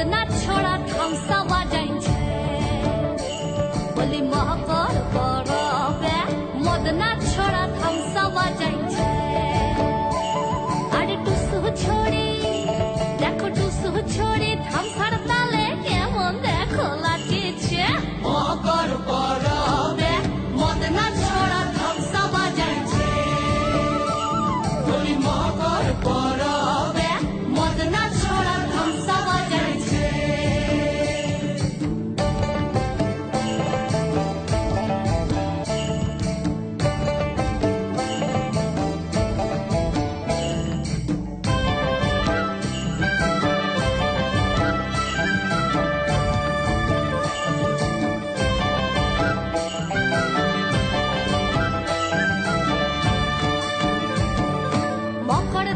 fırtına çorak hamsa vacanç Boli muhabbar barabe Modna çorak hamsa vacanç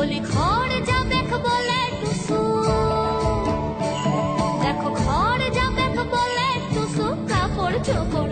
বলে খড় যা দেখ বলে টুসু দেখো খড় যা দেখ বলে টুসু কাপড় চোপড়